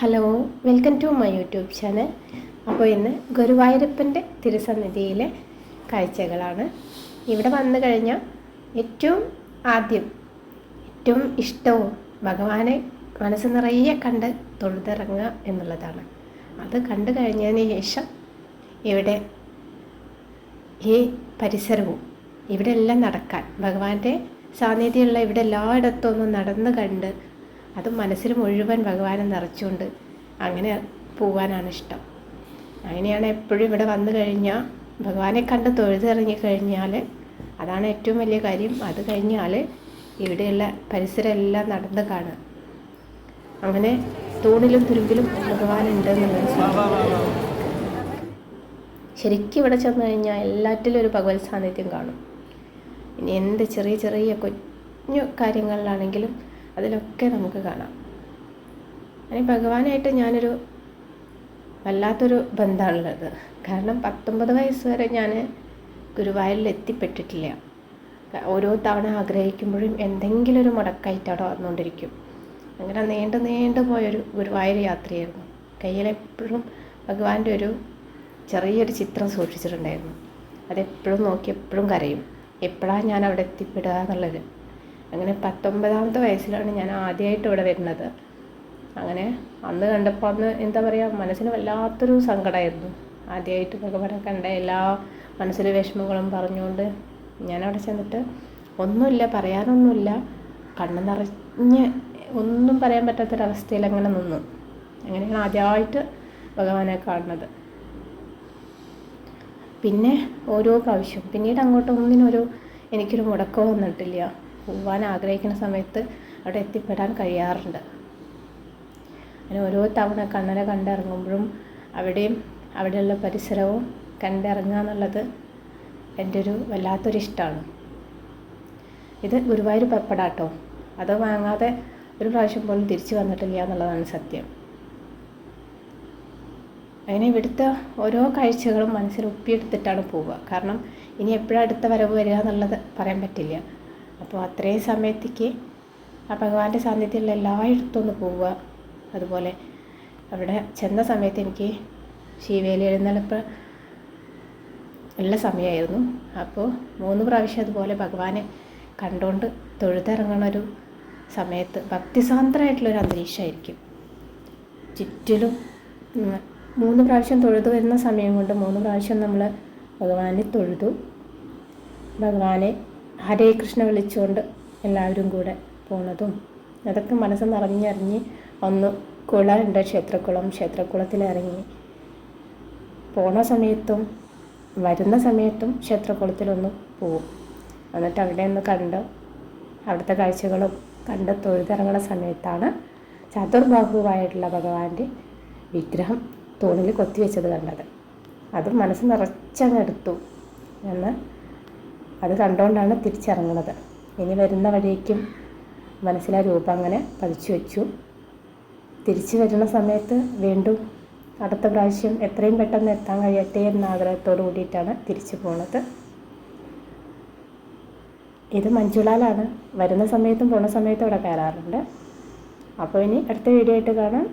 Hello welcome to my YouTube channel. അപ്പോൾ ഇന്ന് ഗുരുവായൂരപ്പന്റെ തിരുസന്നിധിയിലെ കാഴ്ചകളാണ്. ഇവിടെ വന്നു കഴിഞ്ഞാൽ ഏറ്റവും ആദ്യം ഏറ്റവും ഇഷ്ടവും ഭഗവാനെ മനസ്സ് നിറയെ കണ്ട് തൊഴുതിറങ്ങുക എന്നുള്ളതാണ്. അത് കണ്ടു കഴിഞ്ഞതിന് ശേഷം ഇവിടെ ഈ പരിസരവും ഇവിടെ എല്ലാം നടക്കാൻ ഭഗവാന്റെ സാന്നിധ്യമുള്ള ഇവിടെ എല്ലായിടത്തും ഒന്ന് നടന്ന് കണ്ട് അത് മനസ്സിൽ മുഴുവൻ ഭഗവാനെ നിറച്ചുകൊണ്ട് അങ്ങനെ പോകാനാണ് ഇഷ്ടം. അങ്ങനെയാണ് എപ്പോഴും ഇവിടെ വന്നു കഴിഞ്ഞാൽ ഭഗവാനെ കണ്ട് തൊഴുതിറങ്ങി കഴിഞ്ഞാൽ അതാണ് ഏറ്റവും വലിയ കാര്യം. അത് കഴിഞ്ഞാൽ ഇവിടെയുള്ള പരിസരം എല്ലാം നടന്ന് കാണുക അങ്ങനെ തൂണിലും തുരുമ്പിലും ഭഗവാനുണ്ട് എന്നുള്ളത്. ശരിക്കും ഇവിടെ ചെന്ന് കഴിഞ്ഞാൽ എല്ലാറ്റിലും ഒരു ഭഗവത് സാന്നിധ്യം കാണും. ഇനി എന്ത് ചെറിയ ചെറിയ കുഞ്ഞു കാര്യങ്ങളിലാണെങ്കിലും അതിലൊക്കെ നമുക്ക് കാണാം. അല്ലെങ്കിൽ ഭഗവാനായിട്ട് ഞാനൊരു വല്ലാത്തൊരു ബന്ധമാണുള്ളത് കാരണം പത്തൊമ്പത് വയസ്സ് വരെ ഞാൻ ഗുരുവായൂരിൽ എത്തിപ്പെട്ടിട്ടില്ല ഓരോ തവണ ആഗ്രഹിക്കുമ്പോഴും എന്തെങ്കിലും ഒരു മുടക്കായിട്ട് അവിടെ വന്നുകൊണ്ടിരിക്കും. അങ്ങനെ നീണ്ടു നീണ്ടു പോയൊരു ഗുരുവായൂർ യാത്രയായിരുന്നു. കയ്യിലെപ്പോഴും ഭഗവാന്റെ ഒരു ചെറിയൊരു ചിത്രം സൂക്ഷിച്ചിട്ടുണ്ടായിരുന്നു. അതെപ്പോഴും നോക്കി എപ്പോഴും കരയും. എപ്പോഴാണ് ഞാൻ അവിടെ എത്തിപ്പെടുക എന്നുള്ളത്. അങ്ങനെ പത്തൊമ്പതാമത്തെ വയസ്സിലാണ് ഞാൻ ആദ്യമായിട്ട് ഇവിടെ വരുന്നത്. അങ്ങനെ അന്ന് കണ്ടപ്പോൾ അന്ന് എന്താ പറയുക മനസ്സിന് വല്ലാത്തൊരു സങ്കടമായിരുന്നു ആദ്യമായിട്ട് ഭഗവാനെ കണ്ട എല്ലാ മനസ്സിലെ വിഷമങ്ങളും പറഞ്ഞുകൊണ്ട് ഞാനവിടെ ചെന്നിട്ട് ഒന്നുമില്ല പറയാനൊന്നുമില്ല. കണ്ണ് നിറഞ്ഞ് ഒന്നും പറയാൻ പറ്റാത്തൊരവസ്ഥയിൽ അങ്ങനെ നിന്നു. അങ്ങനെയാണ് ആദ്യമായിട്ട് ഭഗവാനെ കാണുന്നത്. പിന്നെ ഓരോ പ്രാവശ്യം പിന്നീട് അങ്ങോട്ട് ഒന്നിനൊരു എനിക്കൊരു മുടക്കം വന്നിട്ടില്ല. പോവാൻ ആഗ്രഹിക്കുന്ന സമയത്ത് അവിടെ എത്തിപ്പെടാൻ കഴിയാറുണ്ട്. അങ്ങനെ ഓരോ തവണ കണ്ണനെ കണ്ടിറങ്ങുമ്പോഴും അവിടെയും അവിടെയുള്ള പരിസരവും കണ്ടിറങ്ങുക എന്നുള്ളത് എന്റെ ഒരു വല്ലാത്തൊരു ഇഷ്ടമാണ്. ഇത് ഗുരുവായൂർ പപ്പടാട്ടോ? അത് വാങ്ങാതെ ഒരു പ്രാവശ്യം പോലും തിരിച്ചു വന്നിട്ടില്ല എന്നുള്ളതാണ് സത്യം. അങ്ങനെ ഇവിടുത്തെ ഓരോ കാഴ്ചകളും മനസ്സിൽ ഒപ്പിയെടുത്തിട്ടാണ് പോവുക. കാരണം ഇനി എപ്പോഴും അടുത്ത വരവ് വരിക എന്നുള്ളത് പറയാൻ പറ്റില്ല. അപ്പോൾ അത്രയും സമയത്തേക്ക് ആ ഭഗവാന്റെ സാന്നിധ്യമുള്ള എല്ലായിടത്തും ഒന്ന് പോവുക. അതുപോലെ അവിടെ ചെന്ന സമയത്ത് എനിക്ക് ശിവേലി എഴുന്നള്ളിപ്പ് ഉള്ള സമയമായിരുന്നു. അപ്പോൾ മൂന്ന് പ്രാവശ്യം അതുപോലെ ഭഗവാനെ കണ്ടുകൊണ്ട് തൊഴുതിറങ്ങണൊരു സമയത്ത് ഭക്തിസാന്ദ്രമായിട്ടുള്ളൊരു അന്തരീക്ഷമായിരിക്കും. ചുറ്റിലും മൂന്ന് പ്രാവശ്യം തൊഴുതു വരുന്ന സമയം കൊണ്ട് മൂന്ന് പ്രാവശ്യം നമ്മൾ ഭഗവാനെ തൊഴുതു. ഭഗവാനെ ഹരേ കൃഷ്ണ വിളിച്ചുകൊണ്ട് എല്ലാവരും കൂടെ പോണതും അതൊക്കെ മനസ്സ് നിറഞ്ഞറിഞ്ഞ് ഒന്ന് കുളമുണ്ട് ക്ഷേത്രക്കുളം ക്ഷേത്രക്കുളത്തിലിറങ്ങി പോണ സമയത്തും വരുന്ന സമയത്തും ക്ഷേത്രക്കുളത്തിലൊന്ന് പോവും. എന്നിട്ട് അവിടെ ഒന്ന് കണ്ട് അവിടുത്തെ കാഴ്ചകളും കണ്ട് തൊഴുതിറങ്ങുന്ന സമയത്താണ് ചതുർബാഹുവായിട്ടുള്ള ഭഗവാന്റെ വിഗ്രഹം തൂണിൽ കൊത്തിവെച്ചത് കണ്ടത്. അത് മനസ്സ് നിറച്ചങ്ങെടുത്തു എന്ന് അത് കണ്ടുകൊണ്ടാണ് തിരിച്ചിറങ്ങുന്നത്. ഇനി വരുന്ന വഴിക്കും മനസ്സിലാ രൂപം അങ്ങനെ പതിച്ചു വെച്ചു. തിരിച്ചു വരുന്ന സമയത്ത് വീണ്ടും അടുത്ത പ്രാവശ്യം എത്രയും പെട്ടെന്ന് എത്താൻ കഴിയട്ടെ എന്ന ആഗ്രഹത്തോടു കൂടിയിട്ടാണ് തിരിച്ചു പോണത്. ഇത് മഞ്ജുളാലാണ് വരുന്ന സമയത്തും പോണ സമയത്തും ഇവിടെ കയറാറുണ്ട്. അപ്പോൾ ഇനി അടുത്ത വീഡിയോ ആയിട്ട് കാണാം.